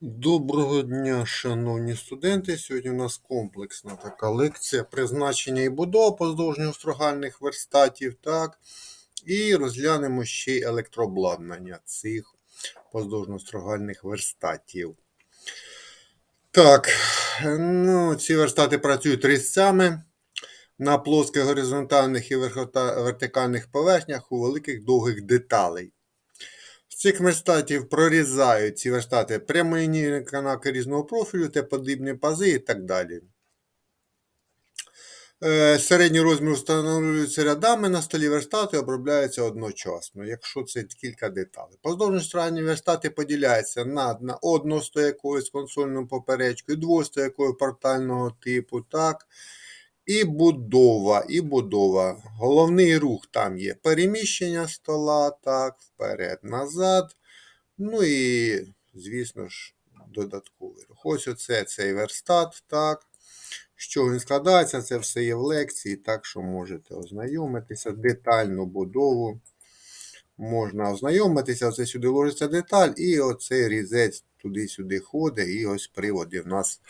Доброго дня, шановні студенти. Сьогодні у нас комплексна така лекція призначення і будова поздовжньо-строгальних верстатів, так. І розглянемо ще й електрообладнання цих поздовжньо-строгальних верстатів. Так, ну, ці верстати працюють різцями на плоских горизонтальних і вертикальних поверхнях у великих довгих деталей. Цих верстатів прорізають ці верстати прямолінійні канаки різного профілю, та подібні пази і так далі. Е, Середній розмір встановлюються рядами на столі верстати обробляються одночасно, якщо це кілька деталей. Поздовжньо верстати поділяються на, одностояковою з консольною поперечкою, двостояковою портального типу, так, і будова, і будова. Головний рух там є переміщення стола, так, вперед, назад. Ну і, звісно ж, додатковий рух. Ось оце цей верстат, так. Що він складається, це все є в лекції, так що можете ознайомитися. Детальну будову можна ознайомитися. Оце сюди ложиться деталь, і оцей різець туди-сюди ходить, і ось приводи в нас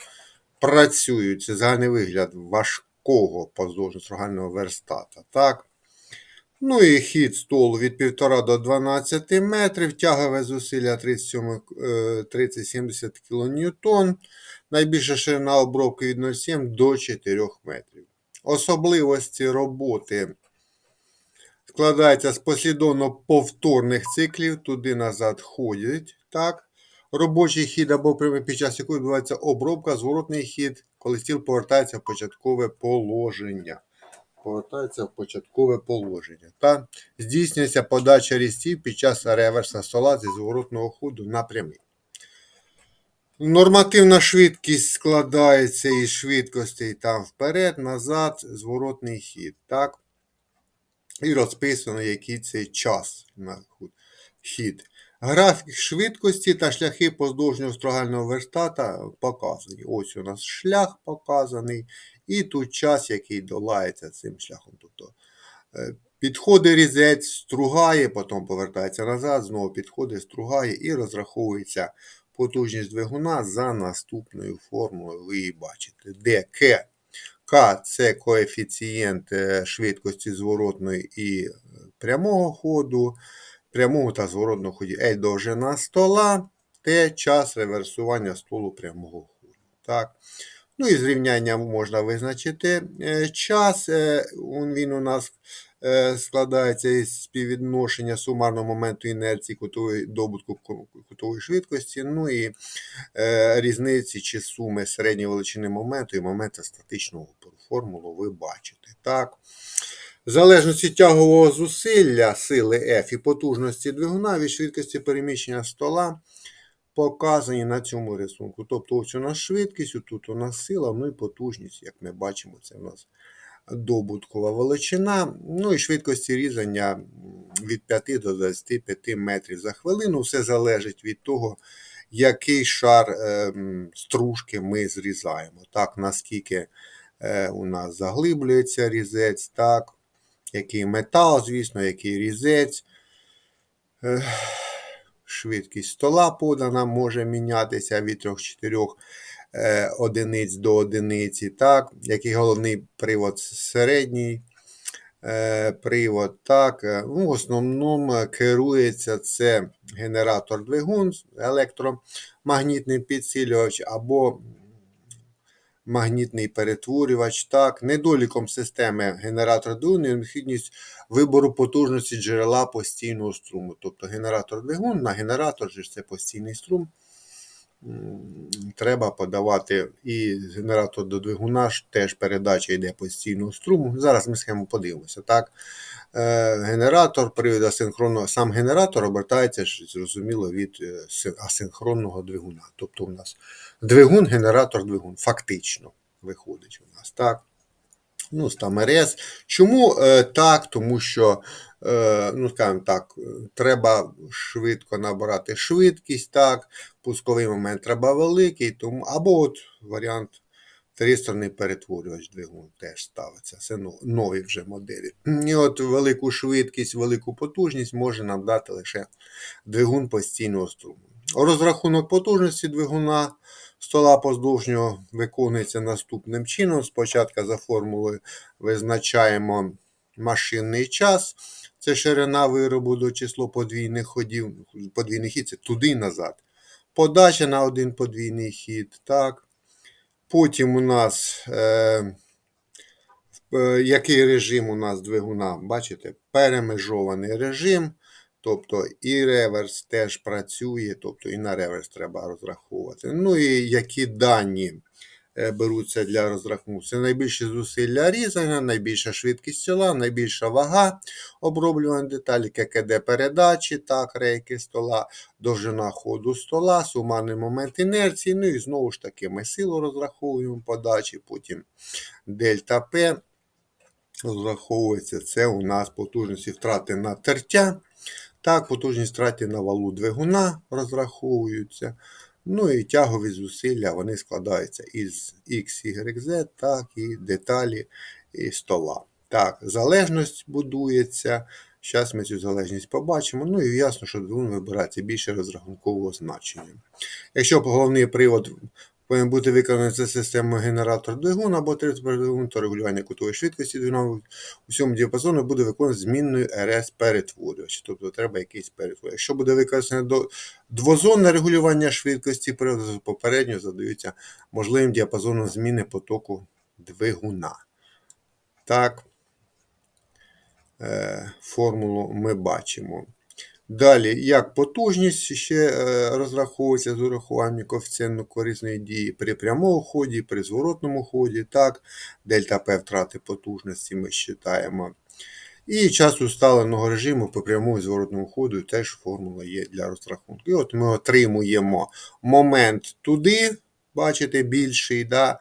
працюють. Це загальний вигляд важкого поздовжньо-строгального верстата. Так. Ну і хід столу від 1,5 до 12 метрів, тягове зусилля 37, е, 30-70 кН, найбільша ширина обробки від 0,7 до 4 метрів. Особливості роботи складаються з послідовно повторних циклів, туди-назад ходять. Так? Робочий хід або прямий під час якої відбувається обробка, зворотний хід, коли стіл повертається в початкове положення. Повертається в початкове положення. Та здійснюється подача різців під час реверса стола зі зворотного ходу на прямий. Нормативна швидкість складається із швидкостей там вперед, назад, зворотний хід. І розписано, який це час на хід. Графік швидкості та шляхи поздовжнього строгального верстата показані. Ось у нас шлях показаний, і тут час, який долається цим шляхом. Тобто е, підходить різець, стругає, потім повертається назад, знову підходить, стругає і розраховується потужність двигуна за наступною формулою. Ви її бачите, де К. К це коефіцієнт е, швидкості зворотної і е, прямого ходу прямого та зворотного ході. L довжина стола, Т час реверсування столу прямого ходу. Так. Ну і зрівняння можна визначити е, час. е, Він у нас е, складається із співвідношення сумарного моменту інерції кутової добутку кутової швидкості, ну і різниці чи суми середньої величини моменту і моменту статичного опору. Формулу ви бачите. Так. В залежності тягового зусилля сили F і потужності двигуна від швидкості переміщення стола показані на цьому рисунку. Тобто ось у нас швидкість, тут у нас сила, ну і потужність, як ми бачимо, це у нас добуткова величина. Ну і швидкості різання від 5 до 25 метрів за хвилину. Все залежить від того, який шар е, стружки ми зрізаємо. Так, наскільки е, у нас заглиблюється різець, так який метал, звісно, який різець. Швидкість стола подана може мінятися від 3-4 е, одиниць до одиниці. так, Який головний привод середній е, привод. так, е, ну, В основному керується це генератор двигун, електромагнітний підсилювач або магнітний перетворювач. Так, Недоліком системи генератор двигун є необхідність вибору потужності джерела постійного струму. Тобто генератор двигун на генератор це постійний струм. Треба подавати і генератор до двигуна теж передача йде постійного струму. Зараз ми схему подивимося. так. Е, генератор привід асинхронного, сам генератор обертається зрозуміло від е, асинхронного двигуна. Тобто у нас двигун, генератор, двигун. Фактично виходить у нас. так. Ну, там РС. Чому е, так? Тому що, е, ну, скажімо так, треба швидко набирати швидкість, так, пусковий момент треба великий, тому, або от варіант Тристоронний перетворювач двигун теж ставиться. Це нові вже моделі. І от велику швидкість, велику потужність може нам дати лише двигун постійного струму. Розрахунок потужності двигуна стола поздовжнього виконується наступним чином. Спочатку за формулою визначаємо машинний час. Це ширина виробу до число подвійних ходів. Подвійний хід це туди і назад. Подача на один подвійний хід. так. Потім у нас е, е, який режим у нас двигуна? Бачите? Перемежований режим. Тобто і реверс теж працює, тобто і на реверс треба розраховувати. Ну і які дані е, беруться для розрахунку. Це найбільше зусилля різання, найбільша швидкість села, найбільша вага оброблюваної деталі, ККД передачі, так, рейки стола, довжина ходу стола, сумарний момент інерції. Ну і знову ж таки ми силу розраховуємо подачі, потім дельта П. Розраховується це у нас потужності втрати на тертя. Так, потужність втрати на валу двигуна розраховуються. Ну і тягові зусилля вони складаються із X, Y, Z, так, і деталі і стола. Так, залежність будується. Зараз ми цю залежність побачимо. Ну і ясно, що двигун вибирається більше розрахункового значення. Якщо головний привод повинен бути виконаний за системою генератор двигун або двигун, то регулювання кутової швидкості двигуна у всьому діапазону буде виконувати змінною РС перетворювач. Тобто треба якийсь перетворювач. Якщо буде використане двозонне регулювання швидкості попередньо задаються можливим діапазоном зміни потоку двигуна. Так, е, формулу ми бачимо. Далі, як потужність ще е, розраховується з урахуванням коефіцієнту корисної дії при прямому ході, при зворотному ході, так, дельта П втрати потужності ми вважаємо. І час усталеного режиму по прямому і зворотному ходу теж формула є для розрахунку. І от ми отримуємо момент туди, бачите, більший. да,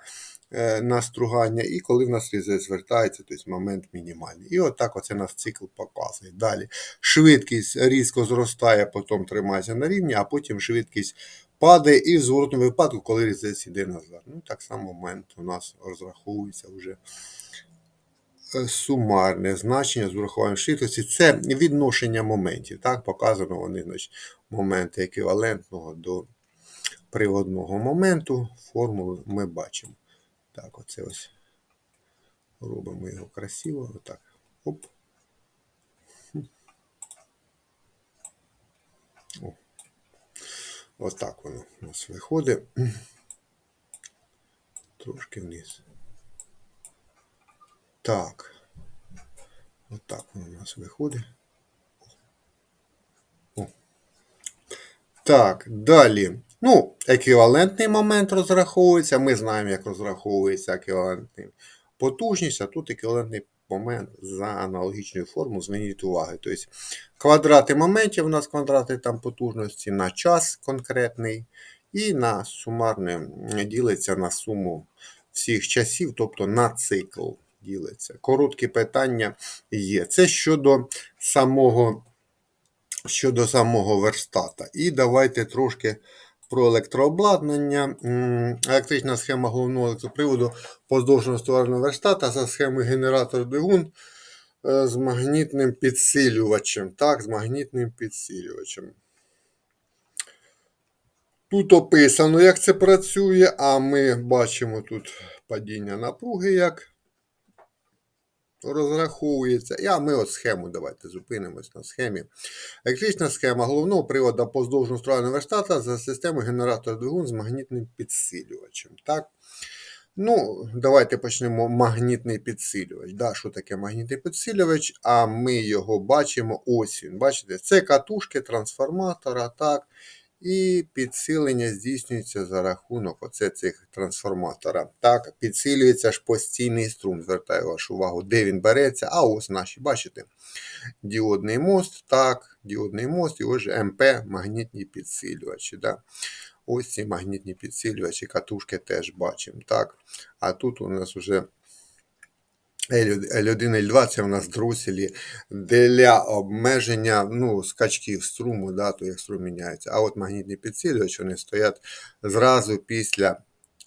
Е, настругання, і коли в нас різець звертається, тобто момент мінімальний. І отак оце нас цикл показує. Далі швидкість різко зростає, потім тримається на рівні, а потім швидкість падає і в зворотному випадку, коли різець йде назад. Ну, Так само момент у нас розраховується вже. Е, сумарне значення з урахуванням швидкості це відношення моментів. Так, Показано вони значить, моменти еквівалентного до приводного моменту. Формулу ми бачимо. Так, оце ось робимо його красиво. Отак. Оп. О. Отак воно у нас виходить. Трошки вниз. Так. Отак воно у нас виходить. О. Так, далі. Ну, еквівалентний момент розраховується. Ми знаємо, як розраховується еквівалентний потужність, а тут еквівалентний момент за аналогічною формулою, зверніть уваги. Тобто квадрати моментів у нас квадрати там потужності на час конкретний, і на сумарне ділиться на суму всіх часів, тобто на цикл ділиться. Короткі питання є. Це щодо самого щодо самого верстата. І давайте трошки про електрообладнання. Електрична схема головного електроприводу поздовженого створного верстата за схемою генератор двигун е, з магнітним підсилювачем. Так, з магнітним підсилювачем. Тут описано, як це працює, а ми бачимо тут падіння напруги, як розраховується. А ми от схему давайте зупинимось на схемі. Електрична схема головного приводу поздовжного строєного верстата за системою генератор двигун з магнітним підсилювачем. Так? Ну, Давайте почнемо магнітний підсилювач. Да, Що таке магнітний підсилювач? А ми його бачимо ось він. Бачите, це катушки трансформатора. так? І підсилення здійснюється за рахунок оце цих трансформатора. Так, підсилюється ж постійний струм. Звертаю вашу увагу, де він береться. А ось наші, бачите, діодний мост, так, діодний мост і ось МП магнітні підсилювачі. Да? Ось ці магнітні підсилювачі, катушки теж бачимо. так. А тут у нас вже L1, L2 це у нас дроселі для обмеження ну, скачків струму, да, то як струм міняється. А от магнітні підсилювачі вони стоять зразу після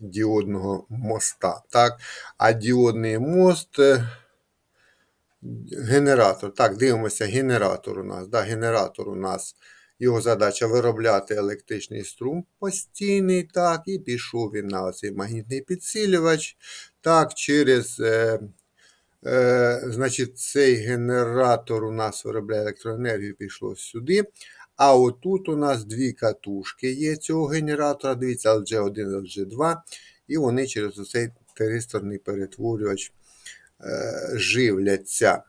діодного моста. Так? А діодний мост. Е, генератор. Так, дивимося, генератор у нас. Да, Генератор у нас Його задача виробляти електричний струм постійний, так, і пішов він на цей магнітний підсилювач. Так, через е, е, значить, цей генератор у нас виробляє електроенергію, пішло сюди. А отут у нас дві катушки є цього генератора. Дивіться, LG1, LG2. І вони через цей тиристорний перетворювач е, живляться.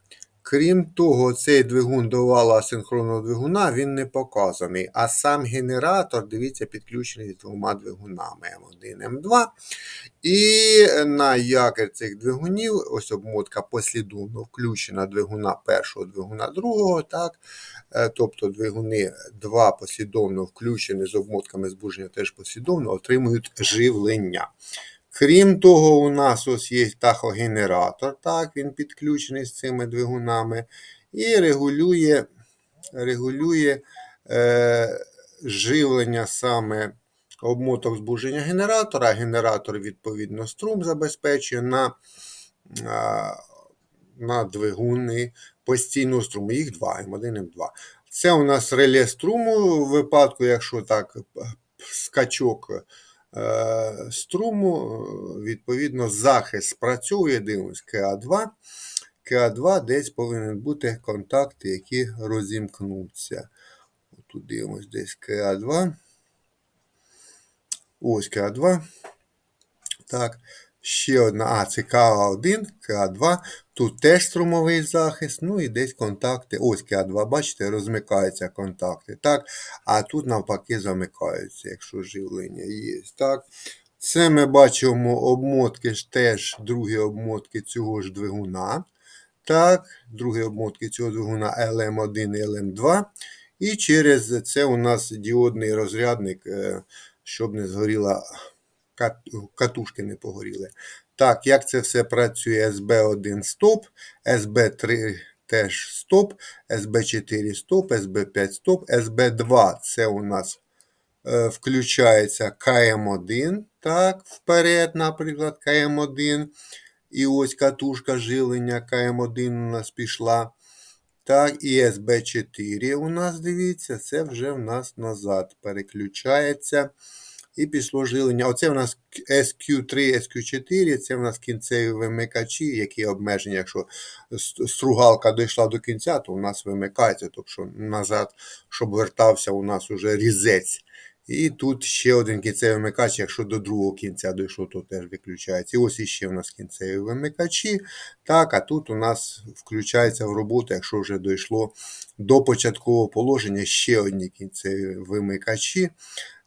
Крім того, цей двигун до вала асинхронного двигуна він не показаний. А сам генератор, дивіться, підключений з двома двигунами М1 М2. І на якір цих двигунів, ось обмотка послідовно включена двигуна першого, двигуна другого. так, Е, Тобто двигуни два послідовно включені з обмотками збудження теж послідовно отримують живлення. Крім того, у нас ось є тахогенератор, так, він підключений з цими двигунами і регулює регулює е, живлення саме обмоток збудження генератора. Генератор, відповідно, струм забезпечує на, а, на двигуни постійного струму. Їх два, М1, М2. Це у нас реле струму в випадку, якщо так, скачок е, струму, е, відповідно, захист спрацьовує, дивимось, КА2. КА2 десь повинен бути контакти, які розімкнуться. Тут дивимось десь КА2. Ось КА2. Так. Ще одна, а, це КА1, КА2. Тут теж струмовий захист. Ну і десь контакти. Ось КА2, бачите, розмикаються контакти. Так. А тут навпаки замикаються, якщо живлення є. Так. Це ми бачимо обмотки теж другі обмотки цього ж двигуна. Так, другі обмотки цього двигуна LM1 і LM2. І через це у нас діодний розрядник, е, щоб не згоріла катушки не погоріли. Так, як це все працює? SB1 стоп, SB3 теж стоп, SB4 стоп, SB5 стоп, SB2 це у нас е, включається КМ1, так, вперед, наприклад, КМ1. І ось катушка жилення КМ1 у нас пішла. Так, і СБ4 у нас, дивіться, це вже в нас назад переключається. І пішло жилення. Оце в нас SQ3, SQ4, це в нас кінцеві вимикачі, які обмежені. Якщо стругалка дійшла до кінця, то у нас вимикається, тобто назад, щоб вертався у нас уже різець. І тут ще один кінцевий вимикач, якщо до другого кінця дійшло, то теж виключається. І ось іще у нас кінцеві вимикачі. Так, а тут у нас включається в роботу, якщо вже дійшло до початкового положення ще одні кінцеві вимикачі.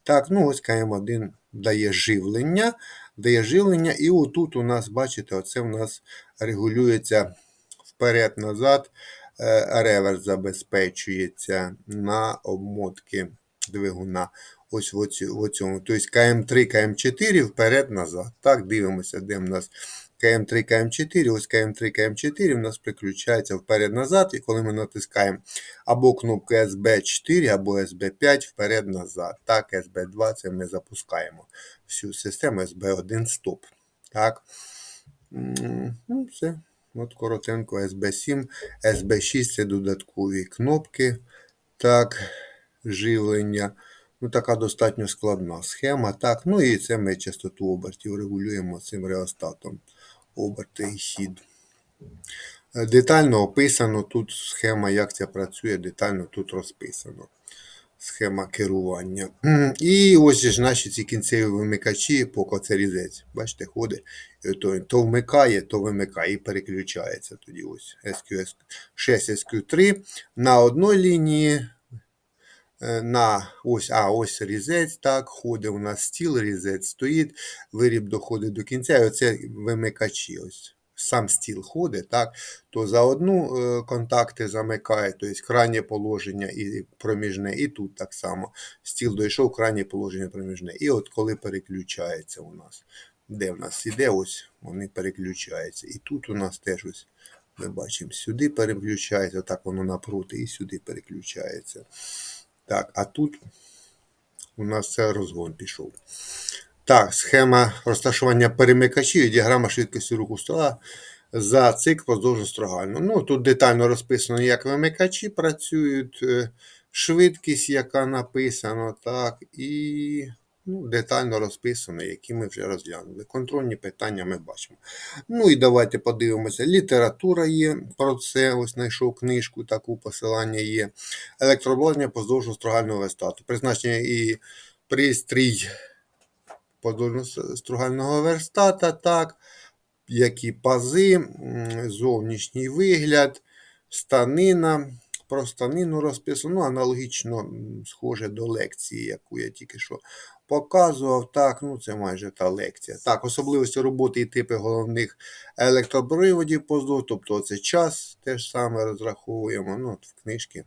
Так, ну ось КМ1 дає живлення, дає живлення, і отут у нас, бачите, оце у нас регулюється вперед-назад, е, реверс забезпечується на обмотки двигуна. Ось в оці-. Тобто КМ3, КМ4 вперед-назад. Так, дивимося, де в нас КМ3, КМ4, ось КМ3, КМ4 в нас приключається вперед-назад, і коли ми натискаємо або кнопку SB4, або SB5 вперед-назад. Так, SB2 це ми запускаємо всю систему SB1 стоп. Так. Ну, все. От коротенько SB7, SB6 це додаткові кнопки. Так, живлення. Ну, така достатньо складна схема. Так, ну і це ми частоту обертів регулюємо цим реостатом. Оберти і хід. Е, Детально описано тут схема, як це працює, детально тут розписано. Схема керування. І ось ж наші ці кінцеві вимикачі, поки це різець. Бачите, ходить. То, то вмикає, то вимикає і переключається тоді ось SQS 6 SQ3 на одній лінії. Е, На ось, а ось різець, так, ходить у нас стіл, різець стоїть, виріб доходить до кінця, і оце вимикачі. Ось сам стіл ходить, так, то за одну е, контакти замикає, тобто крайнє положення і проміжне, і тут так само. Стіл дійшов, крайнє положення проміжне. І от коли переключається у нас, де в нас іде, ось вони переключаються. І тут у нас теж ось. Ми бачимо, сюди переключається, так воно напроти, і сюди переключається. Так, а тут у нас це розгон пішов. Так, схема розташування перемикачів і діаграма швидкості руху стола за цикл поздовжно строгально. Ну, тут детально розписано, як вимикачі працюють, е, швидкість, яка написана, так, і ну, детально розписано, які ми вже розглянули. Контрольні питання ми бачимо. Ну і давайте подивимося. Література є про це. Ось знайшов книжку, таку посилання є. Електрообладнання поздовж строгального верстату. Призначення і пристрій подовжно стругального верстата, так, які пази, зовнішній вигляд, станина. Про станину розписано, ну, аналогічно схоже до лекції, яку я тільки що показував. Так, ну це майже та лекція. Так, особливості роботи і типи головних електроприводів поздовж, тобто це час теж саме розраховуємо. Ну, в книжці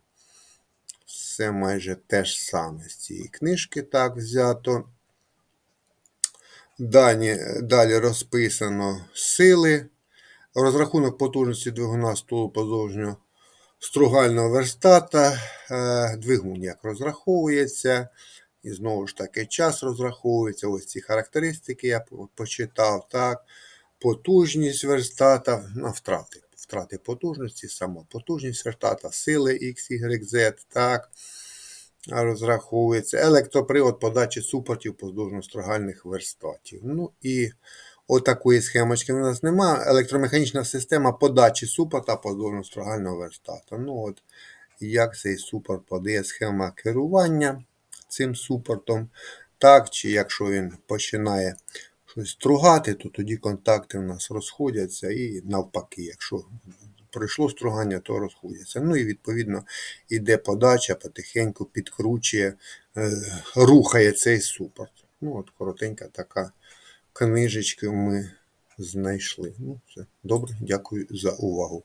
все майже те ж саме з цієї книжки так взято. Дані, далі розписано сили, розрахунок потужності двигуна столу подовжнього стругального верстата, е, двигун як розраховується, і знову ж таки час розраховується. Ось ці характеристики я почитав. так. Потужність верстата, на втрати. Втрати потужності, сама потужність верстата, сили X, Y, Z, так розраховується. Електропривод подачі супортів поздовжно-строгальних верстатів. Ну і отакої схемочки у нас немає. Електромеханічна система подачі супорта поздовжно-строгального верстата. Ну от як цей супорт подає схема керування цим супортом. Так, чи якщо він починає щось стругати, то тоді контакти у нас розходяться і навпаки, якщо пройшло стругання, то розходяться. Ну і відповідно іде подача, потихеньку підкручує, е, рухає цей супорт. Ну, от коротенька така книжечка ми знайшли. Ну, все. Добре, дякую за увагу.